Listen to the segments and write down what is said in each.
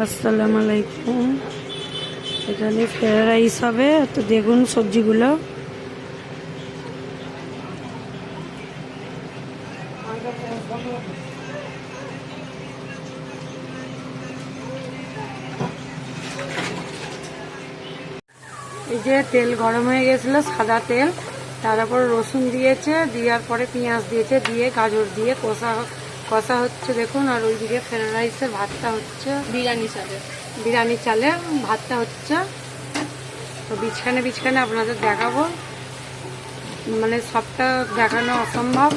আসসালামু আলাইকুম। এখানে ফ্রাইড রাইস হবে, তো দেখুন সবজিগুলো। এই যে তেল গরম হয়ে গেছিল, সাদা তেল। তারপর রসুন দিয়েছে, দেওয়ার পরে পেঁয়াজ দিয়েছে, দিয়ে গাজর দিয়ে কষা কষা হচ্ছে দেখুন আর ওইদিকে ফ্রাইড রাইসের ভাতটা হচ্ছে। বিরিয়ানি চালে বিরিয়ানি চালে ভাতটা হচ্ছে। তো বিছখানে বিছখানে আপনাদের দেখাবো। মানে সবটা দেখানো অসম্ভব।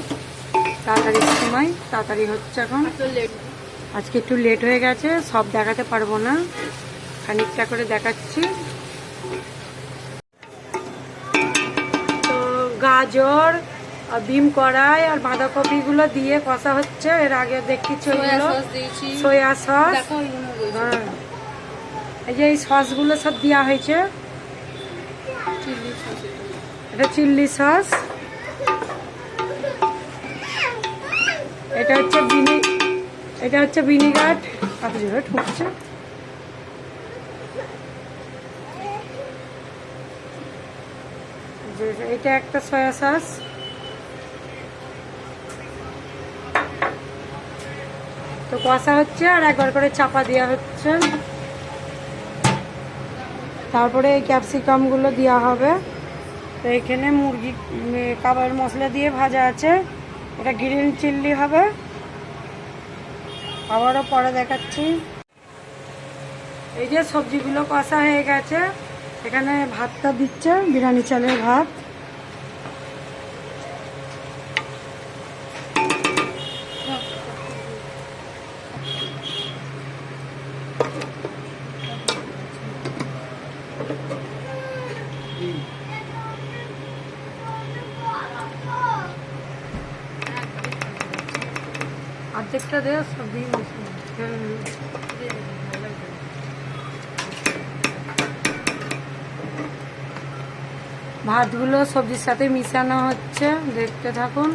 তাড়াতাড়ির সময় তাড়াতাড়ি হচ্ছে এখন। আজকে একটু লেট হয়ে গেছে সব দেখাতে পারব না। খানিকটা করে দেখাচ্ছি। তো গাজর আর বিম কড়াই আর বাঁধাকপিগুলো দিয়ে কষা হচ্ছে। এর আগে দেখতেছি সোয়া ওইগুলো সস। সস হ্যাঁ। এই যে এই সসগুলো সব দেওয়া হয়েছে। এটা। চিল্লি সস। এটা হচ্ছে বিনি এটা হচ্ছে ভিনিগার। কত জোরে ঠুকছে। এটা একটা সয়া সস। তো কষা হচ্ছে আর একবার করে চাপা দেওয়া হচ্ছে। তারপরে এই ক্যাপসিকামগুলো দেওয়া হবে। তো এখানে মুরগি কাবার মশলা দিয়ে ভাজা আছে। এটা গ্রিন চিল্লি হবে। আবারও পরে দেখাচ্ছি। এই যে সবজিগুলো কষা হয়ে গেছে, এখানে ভাতটা দিচ্ছে, বিরিয়ানি চালের ভাত। অর্ধেকটা দেওয়া সব দিয়ে ভাতগুলো সবজির সাথে মিশানো হচ্ছে, দেখতে থাকুন।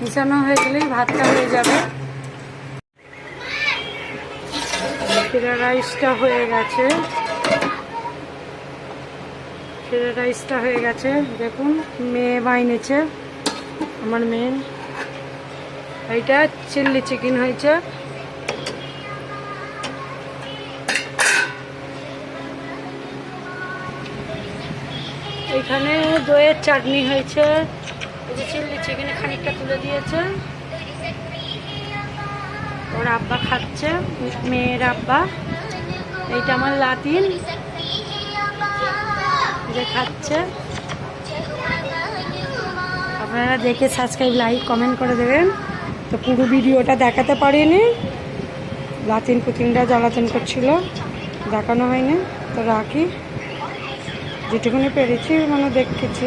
মিশানো হয়ে গেলেই ভাতটা হয়ে যাবে। ফিরা রাইসটা হয়ে গেছে। ফিরা রাইসটা হয়ে গেছে। দেখুন, মেয়ে বাইনেছে আমার মেয়ে। এইটা চিল্লি চিকেন হয়েছে। এখানে দইয়ের চাটনি হয়েছে। চিল্লি চিকেনে খানিকটা তুলে দিয়েছে। ওর আব্বা খাচ্ছে, মেয়ের আব্বা। এইটা আমার লাতিন। যে খাচ্ছে। আপনারা দেখে সাবস্ক্রাইব লাইক কমেন্ট করে দেবেন। তো পুরো ভিডিওটা দেখাতে পারিনি। লাতিন পুতিনরা জ্বালাতন করছিল। দেখানো হয়নি। তো রাখি। যেটুকুনি পেরেছি মানে দেখেছি।